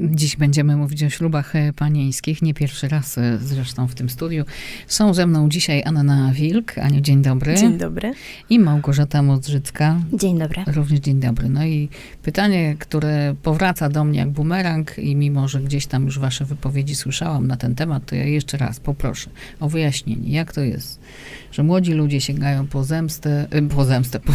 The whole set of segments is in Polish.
Dziś będziemy mówić o ślubach e, panieńskich, nie pierwszy raz e, zresztą w tym studiu. Są ze mną dzisiaj Anna Wilk. Aniu, dzień dobry. Dzień dobry. I Małgorzata Modrzycka. Dzień dobry. Również dzień dobry. No i pytanie, które powraca do mnie jak bumerang i mimo, że gdzieś tam już wasze wypowiedzi słyszałam na ten temat, to ja jeszcze raz poproszę o wyjaśnienie, jak to jest, że młodzi ludzie sięgają po zemstę, e, po zemstę,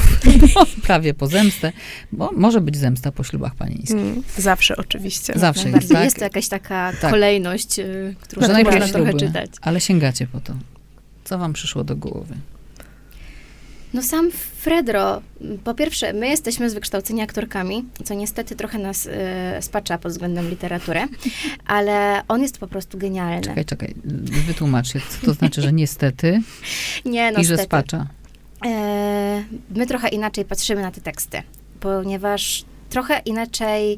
po, prawie po zemstę, bo może być zemsta po ślubach panieńskich. Mm, zawsze oczywiście. Zawsze jest, Najbardziej tak? Jest to jakaś taka Tak. kolejność, y, którą Że można trochę śluby, czytać. ale sięgacie po to. Co wam przyszło do głowy? No sam Fredro, po pierwsze, my jesteśmy z wykształcenia aktorkami, co niestety trochę nas y, spacza pod względem literatury, ale on jest po prostu genialny. Czekaj, czekaj, wytłumacz się, co to znaczy, że niestety Nie, no i że stety. spacza. E, my trochę inaczej patrzymy na te teksty, ponieważ trochę inaczej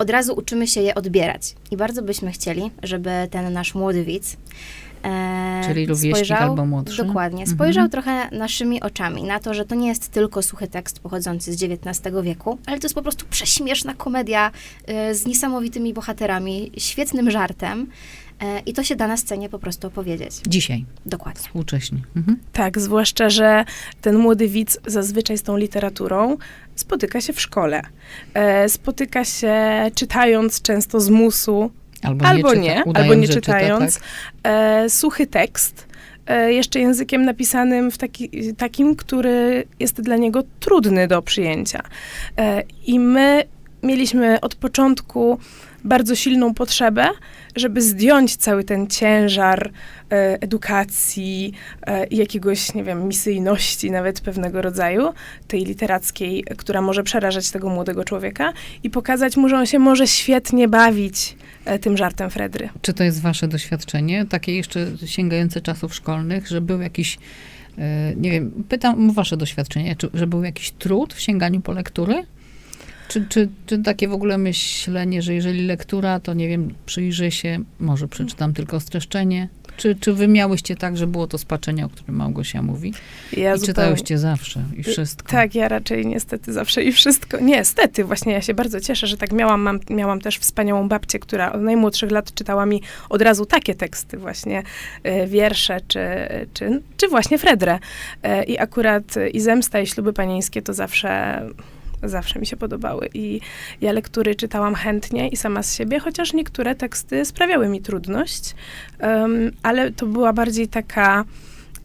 od razu uczymy się je odbierać. I bardzo byśmy chcieli, żeby ten nasz młody widz e, Czyli rówieśnik albo młodszy? Dokładnie. Mhm. Spojrzał trochę naszymi oczami na to, że to nie jest tylko suchy tekst pochodzący z XIX wieku, ale to jest po prostu prześmieszna komedia e, z niesamowitymi bohaterami, świetnym żartem. E, I to się da na scenie po prostu opowiedzieć. Dzisiaj, Dokładnie. współcześnie. Mhm. Tak, zwłaszcza, że ten młody widz zazwyczaj z tą literaturą spotyka się w szkole. E, spotyka się czytając często z musu, Albo, albo nie, nie, albo nie że czyta, czytając. tak? E, suchy tekst, jeszcze językiem napisanym w taki, takim, który jest dla niego trudny do przyjęcia. I my mieliśmy od początku bardzo silną potrzebę, żeby zdjąć cały ten ciężar e, edukacji e, jakiegoś, nie wiem, misyjności nawet pewnego rodzaju, tej literackiej, która może przerażać tego młodego człowieka i pokazać mu, że on się może świetnie bawić e, tym żartem Fredry. Czy to jest wasze doświadczenie, takie jeszcze sięgające czasów szkolnych, że był jakiś, nie wiem, pytam wasze doświadczenie, czy, że był jakiś trud w sięganiu po lektury? Czy, czy, czy takie w ogóle myślenie, że jeżeli lektura, to nie wiem, przyjrzę się, może przeczytam tylko streszczenie? Czy, czy wy miałyście tak, że było to spaczenie, o którym Małgosia mówi? Ja I zupełnie- czytałyście zawsze i wszystko? Tak, ja raczej niestety zawsze i wszystko. Niestety, właśnie ja się bardzo cieszę, że tak miałam. Mam, miałam też wspaniałą babcię, która od najmłodszych lat czytała mi od razu takie teksty, właśnie e, wiersze, czy, czy, czy właśnie Fredrę. E, I akurat e, i Zemsta, i Śluby Panieńskie to zawsze zawsze mi się podobały i ja lektury czytałam chętnie i sama z siebie, chociaż niektóre teksty sprawiały mi trudność, Em, ale to była bardziej taka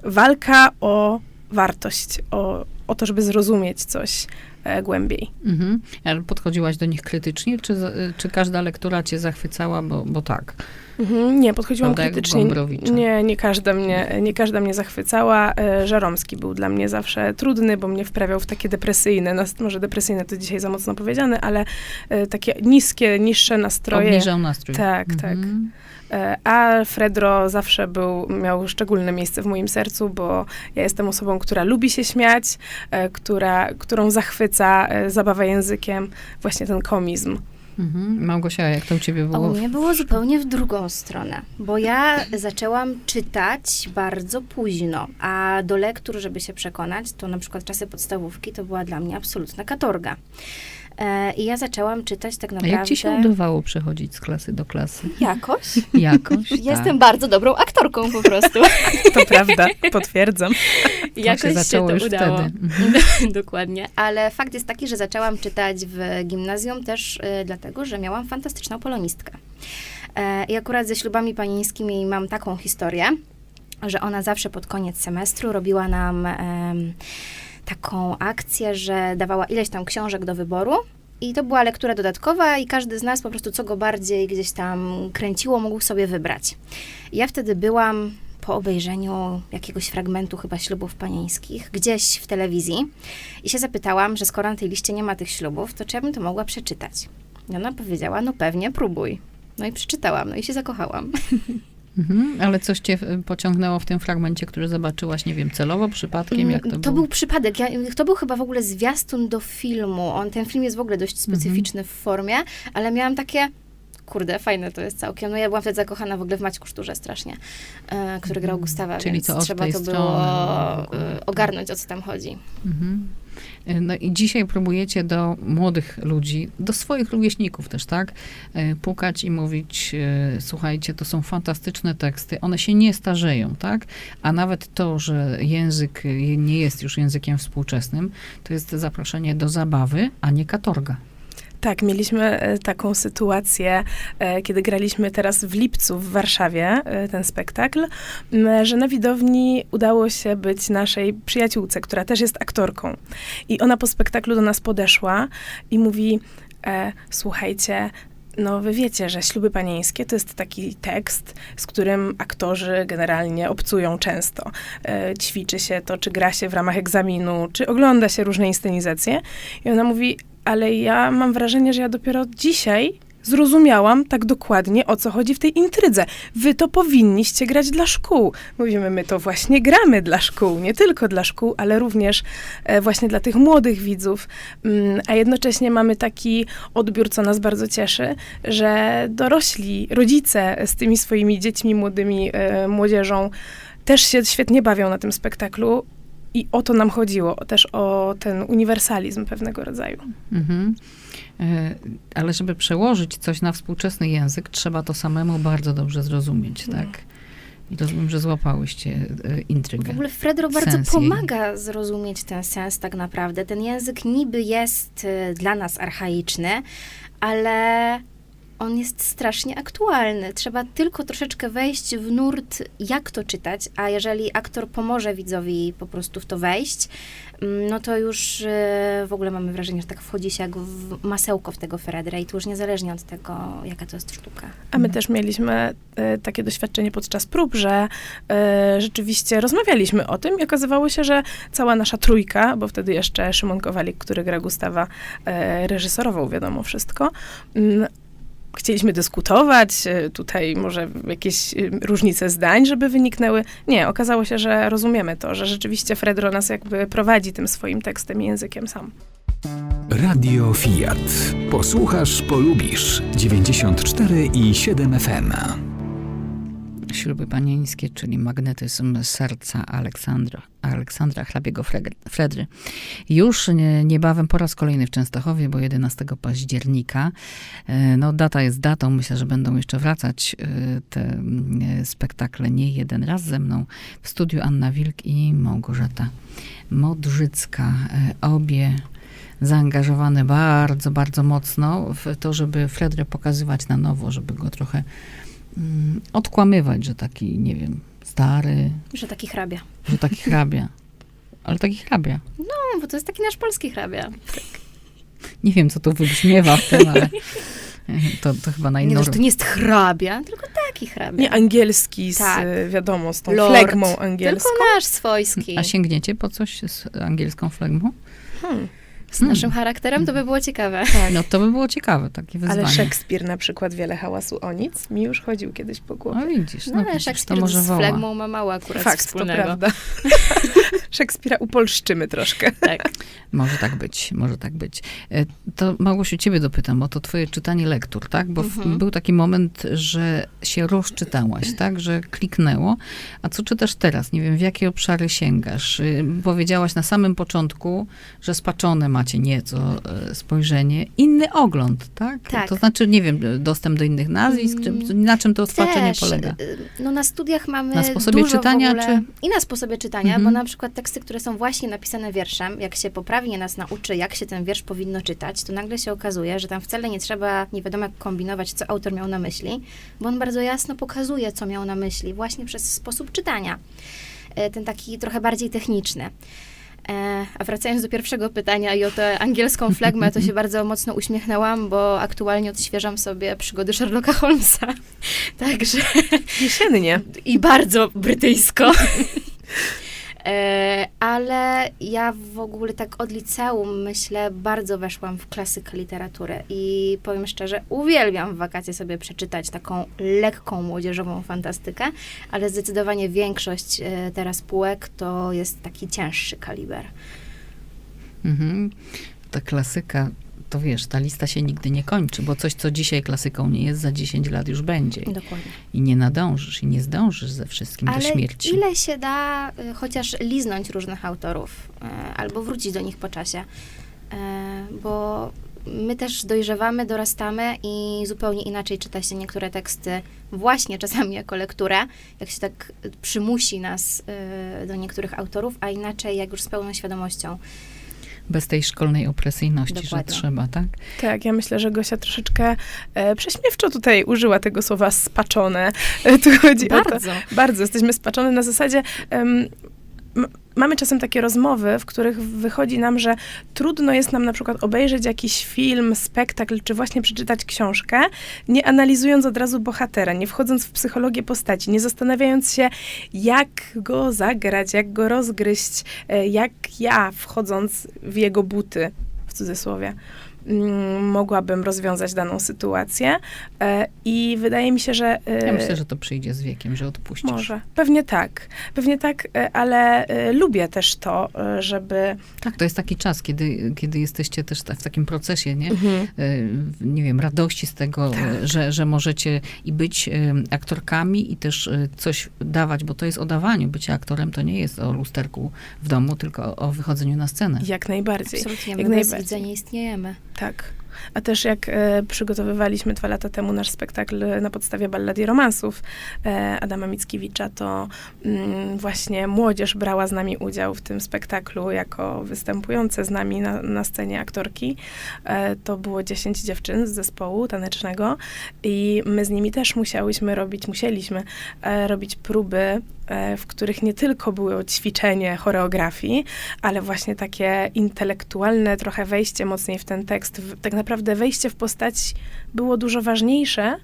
walka o wartość, o, o to, żeby zrozumieć coś e, głębiej. Mhm. Podchodziłaś do nich krytycznie, czy, czy każda lektura cię zachwycała, bo, bo tak? Mhm, nie, podchodziłam Prawda, krytycznie. Nie, nie każda, mnie, nie każda mnie zachwycała. E, Żeromski był dla mnie zawsze trudny, bo mnie wprawiał w takie depresyjne, może depresyjne to dzisiaj za mocno powiedziane, ale e, takie niskie, niższe nastroje. Obniżał nastrój. Tak, tak. Mhm. E, A Fredro zawsze był, miał szczególne miejsce w moim sercu, bo ja jestem osobą, która lubi się śmiać, która, którą zachwyca zabawa językiem, właśnie ten komizm. Mhm. Małgosia, jak to u ciebie było? u mnie było zupełnie w drugą stronę, bo ja zaczęłam czytać bardzo późno, a do lektur, żeby się przekonać, to na przykład czasy podstawówki to była dla mnie absolutna katorga. E, I ja zaczęłam czytać tak A naprawdę... jak ci się udawało przechodzić z klasy do klasy? Jakoś. Jakoś, Jestem bardzo dobrą aktorką po prostu. To prawda, potwierdzam. tak. To Jakoś się zaczęło to już udało. wtedy. Mhm. Dokładnie. Ale fakt jest taki, że zaczęłam czytać w gimnazjum też y, dlatego, że miałam fantastyczną polonistkę. E, I akurat ze ślubami panieńskimi mam taką historię, że ona zawsze pod koniec semestru robiła nam em, taką akcję, że dawała ileś tam książek do wyboru. I to była lektura dodatkowa, i każdy z nas po prostu, co go bardziej gdzieś tam kręciło, mógł sobie wybrać. Ja wtedy byłam po obejrzeniu jakiegoś fragmentu chyba ślubów panieńskich, gdzieś w telewizji i się zapytałam, że skoro na tej liście nie ma tych ślubów, to czy ja bym to mogła przeczytać? I ona powiedziała, no pewnie, próbuj. No i przeczytałam, no i się zakochałam. Mhm. Ale coś cię y, pociągnęło w tym fragmencie, który zobaczyłaś, nie wiem, celowo, przypadkiem, jak to, Mm, to było? był przypadek. Ja, to był chyba w ogóle zwiastun do filmu. On, ten film jest w ogóle dość Mhm. specyficzny w formie, ale miałam takie, kurde, fajne to jest całkiem. No ja byłam wtedy zakochana w ogóle w Maćku Szturze strasznie, e, który grał Gustawa, Czyli więc to trzeba to strony było ogóle, e, ogarnąć, o co tam chodzi. Mhm. E, No i dzisiaj próbujecie do młodych ludzi, do swoich rówieśników też, tak? E, Pukać i mówić, e, słuchajcie, to są fantastyczne teksty, one się nie starzeją, tak? A nawet to, że język nie jest już językiem współczesnym, to jest zaproszenie do zabawy, a nie katorga. Tak, mieliśmy e, taką sytuację, e, kiedy graliśmy teraz w lipcu w Warszawie e, ten spektakl, że na widowni udało się być naszej przyjaciółce, która też jest aktorką. I ona po spektaklu do nas podeszła i mówi: Słuchajcie, no wy wiecie, że śluby panieńskie to jest taki tekst, z którym aktorzy generalnie obcują często. E, ćwiczy się to, czy gra się w ramach egzaminu, czy ogląda się różne inscenizacje. I ona mówi, ale ja mam wrażenie, że ja dopiero dzisiaj zrozumiałam tak dokładnie, o co chodzi w tej intrydze. Wy to powinniście grać dla szkół. Mówimy, my to właśnie gramy dla szkół, nie tylko dla szkół, ale również e, właśnie dla tych młodych widzów. Mm, a jednocześnie mamy taki odbiór, co nas bardzo cieszy, że dorośli, rodzice z tymi swoimi dziećmi, młodymi, e, młodzieżą też się świetnie bawią na tym spektaklu. I o to nam chodziło, też o ten uniwersalizm pewnego rodzaju. Mhm. E, Ale żeby przełożyć coś na współczesny język, trzeba to samemu bardzo dobrze zrozumieć, tak? I rozumiem, że złapałyście e, intrygę. W ogóle Fredro bardzo jej. pomaga zrozumieć ten sens tak naprawdę. Ten język niby jest y, dla nas archaiczny, ale on jest strasznie aktualny. Trzeba tylko troszeczkę wejść w nurt, jak to czytać, a jeżeli aktor pomoże widzowi po prostu w to wejść, mm, no to już y, w ogóle mamy wrażenie, że tak wchodzi się jak w masełko w tego Fredra i to już niezależnie od tego, jaka to jest sztuka. A my też mieliśmy e, takie doświadczenie podczas prób, że e, rzeczywiście rozmawialiśmy o tym i okazywało się, że cała nasza trójka, bo wtedy jeszcze Szymon Kowalik, który gra Gustawa, e, reżyserował wiadomo wszystko, mm, Chcieliśmy dyskutować, e, tutaj może jakieś e, różnice zdań, żeby wyniknęły. Nie, okazało się, że rozumiemy to, że rzeczywiście Fredro nas jakby prowadzi tym swoim tekstem i językiem sam. Radio Fiat. Posłuchasz, polubisz. 94 i 7 FM. Śluby panieńskie, czyli magnetyzm serca Aleksandra, Aleksandra Hrabiego-Fredry. Już nie, niebawem po raz kolejny w Częstochowie, bo 11 października. E, No data jest datą, myślę, że będą jeszcze wracać e, te e, spektakle nie jeden raz ze mną. W studiu Anna Wilk i Małgorzata Modrzycka. Obie zaangażowane bardzo, bardzo mocno w to, żeby Fredrę pokazywać na nowo, żeby go trochę mm, odkłamywać, że taki, nie wiem, stary, Że taki hrabia. że taki hrabia. Ale taki hrabia. No, bo to jest taki nasz polski hrabia. Nie wiem, co tu wybrzmiewa w tym, ale to, to chyba na Nie, inną... no, że to nie jest hrabia, tylko taki hrabia. Nie angielski, z, Tak. e, wiadomo, z tą Lord. flegmą angielską. Tylko nasz swojski. A sięgniecie po coś z angielską flegmą? Hmm. Z naszym charakterem to by było ciekawe. No to by było ciekawe, takie wyzwanie. Ale Szekspir na przykład wiele hałasu o nic mi już chodził kiedyś po głowie. No widzisz, no, No, ale widzisz, to Szekspir może z flegmą ma mało akurat Fakt, to wspólnego. prawda. Szekspira upolszczymy troszkę. Tak. Może tak być, może tak być. E, To Małgosiu, ciebie dopytam, bo to twoje czytanie lektur, tak? Bo w- Mhm. był taki moment, że się rozczytałaś, tak? Że kliknęło. A co czytasz teraz? Nie wiem, w jakie obszary sięgasz? Y, Powiedziałaś na samym początku, że spaczone macie nieco e, spojrzenie. Inny ogląd, tak? Tak. To znaczy, nie wiem, dostęp do innych nazwisk, czy Mm, na czym to spaczenie Też, polega? y, No na studiach mamy Na sposobie dużo czytania, w ogóle, czy- I na sposobie czytania, Mhm. bo na przykład teksty, które są właśnie napisane wierszem, jak się poprawnie nas nauczy, jak się ten wiersz powinno czytać, to nagle się okazuje, że tam wcale nie trzeba nie wiadomo jak kombinować, co autor miał na myśli, bo on bardzo jasno pokazuje, co miał na myśli, właśnie przez sposób czytania. E, Ten taki trochę bardziej techniczny. E, A wracając do pierwszego pytania i o tę angielską flegmę, to się bardzo mocno uśmiechnęłam, bo aktualnie odświeżam sobie przygody Sherlocka Holmesa. Także Jesiennie. i bardzo brytyjsko. E, ale ja w ogóle tak od liceum, myślę, bardzo weszłam w klasykę literatury i powiem szczerze, uwielbiam w wakacje sobie przeczytać taką lekką, młodzieżową fantastykę, ale zdecydowanie większość e, teraz półek to jest taki cięższy kaliber. Mhm. Ta klasyka to wiesz, ta lista się nigdy nie kończy, bo coś, co dzisiaj klasyką nie jest, za 10 lat już będzie. Dokładnie. I nie nadążysz, i nie zdążysz ze wszystkim Ale do śmierci. ile się da y, chociaż liznąć różnych autorów, y, albo wrócić do nich po czasie, Y, bo my też dojrzewamy, dorastamy i zupełnie inaczej czyta się niektóre teksty, właśnie czasami jako lekturę, jak się tak przymusi nas y, do niektórych autorów, a inaczej jak już z pełną świadomością. Bez tej szkolnej opresyjności, Dokładnie. że trzeba, tak? Tak, ja myślę, że Gosia troszeczkę e, prześmiewczo tutaj użyła tego słowa spaczone. E, tu chodzi o to, Bardzo. Bardzo jesteśmy spaczone na zasadzie. em, mamy czasem takie rozmowy, w których wychodzi nam, że trudno jest nam na przykład obejrzeć jakiś film, spektakl, czy właśnie przeczytać książkę, nie analizując od razu bohatera, nie wchodząc w psychologię postaci, nie zastanawiając się, jak go zagrać, jak go rozgryźć, e, jak ja, wchodząc w jego buty, w cudzysłowie, mogłabym rozwiązać daną sytuację. E, I wydaje mi się, że. e, Ja myślę, że to przyjdzie z wiekiem, że odpuścisz. może. Pewnie tak. Pewnie tak, e, ale e, lubię też to, e, żeby. Tak, to jest taki czas, kiedy, kiedy jesteście też w takim procesie, nie? Mhm. E, nie wiem, radości z tego, Tak. e, że, że możecie i być e, aktorkami i też e, coś dawać, bo to jest o dawaniu. Bycie aktorem to nie jest o lusterku w domu, tylko o, wychodzeniu na scenę. Jak najbardziej. Absolutnie, jak my bez najbardziej. widzenia istniejemy. Tak. A też jak e, przygotowywaliśmy dwa lata temu nasz spektakl na podstawie ballad i romansów e, Adama Mickiewicza, to mm, właśnie młodzież brała z nami udział w tym spektaklu jako występujące z nami na, na scenie aktorki. E, to było 10 dziewczyn z zespołu tanecznego i my z nimi też musiałyśmy robić, musieliśmy e, robić próby, e, w których nie tylko było ćwiczenie choreografii, ale właśnie takie intelektualne trochę wejście mocniej w ten tekst. W, tak wejście w postać było dużo ważniejsze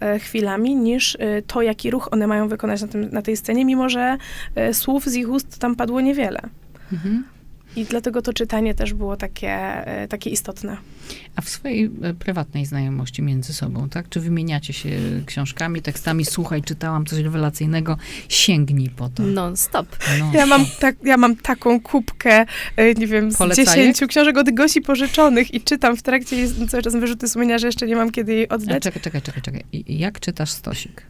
e, chwilami niż e, to, jaki ruch one mają wykonać na, tym, na tej scenie, mimo że e, słów z ich ust tam padło niewiele. Mhm. I dlatego to czytanie też było takie, e, takie istotne. A w swojej e, prywatnej znajomości między sobą, tak? Czy wymieniacie się tekstami, tekstami? Słuchaj, czytałam coś rewelacyjnego, sięgnij po to. Non stop. No, Ja mam, tak, ja mam taką kubkę, e, nie wiem, z dziesięciu książek od Gosi pożyczonych i czytam w trakcie jej cały czas wyrzuty sumienia, że jeszcze nie mam kiedy jej A, oddać. czekaj, czekaj, czekaj, czekaj. I- Jak czytasz stosik?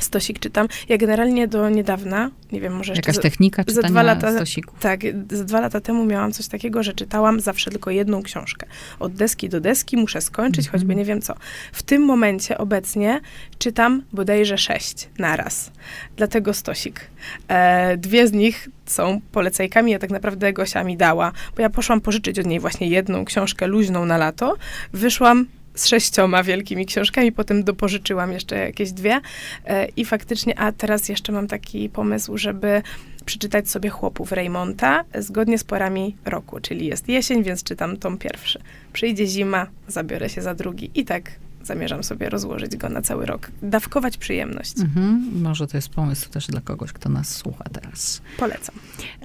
Stosik czytam. Ja generalnie do niedawna, nie wiem, może. Jakaś za- technika za czytania dwa lata- stosików? Tak, z dwa lata temu miałam coś takiego, że czytałam zawsze tylko jedną książkę. Od deski do deski muszę skończyć, Mhm. choćby nie wiem co. W tym momencie obecnie czytam bodajże sześć naraz. Dlatego stosik. E, dwie z nich są polecajkami, ja tak naprawdę Gosia mi dała, bo ja poszłam pożyczyć od niej właśnie jedną książkę luźną na lato. Wyszłam z sześcioma wielkimi książkami, potem dopożyczyłam jeszcze jakieś dwie e, i faktycznie, a teraz jeszcze mam taki pomysł, żeby przeczytać sobie Chłopów Raymonta zgodnie z porami roku, czyli jest jesień, więc czytam tom pierwszy. Przyjdzie zima, zabiorę się za drugi i tak zamierzam sobie rozłożyć go na cały rok. Dawkować przyjemność. Mhm. Może to jest pomysł też dla kogoś, kto nas słucha teraz. Polecam.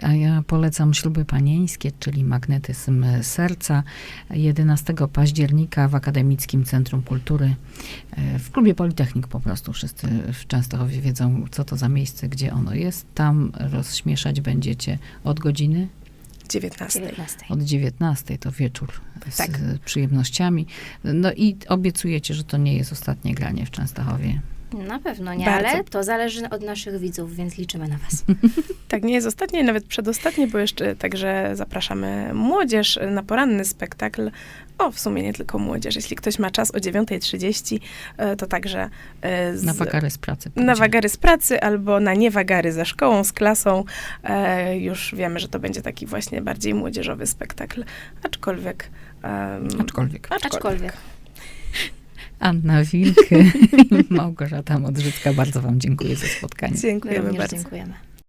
A ja polecam śluby panieńskie, czyli magnetyzm serca. 11 października w Akademickim Centrum Kultury e, w klubie Politechnik po prostu. Wszyscy w Częstochowie wiedzą, co to za miejsce, gdzie ono jest. Tam rozśmieszać będziecie od godziny 19. 19. od 19 to wieczór z Tak. przyjemnościami. No i obiecujecie, że to nie jest ostatnie granie w Częstochowie. Na pewno nie, Bardzo. ale to zależy od naszych widzów, więc liczymy na was. Tak, nie jest ostatnie, nawet przedostatnie, bo jeszcze także zapraszamy młodzież na poranny spektakl. O, w sumie nie tylko młodzież. Jeśli ktoś ma czas o 9.30, e, to także e, z, Na wakary z pracy. na wagary z pracy albo na niewagary ze szkołą, z klasą. E, już wiemy, że to będzie taki właśnie bardziej młodzieżowy spektakl, aczkolwiek... em, Aczkolwiek. Aczkolwiek. Anna Wilk i Małgorzata Modrzycka, bardzo wam dziękuję za spotkanie. My Dziękujemy również bardzo. dziękujemy.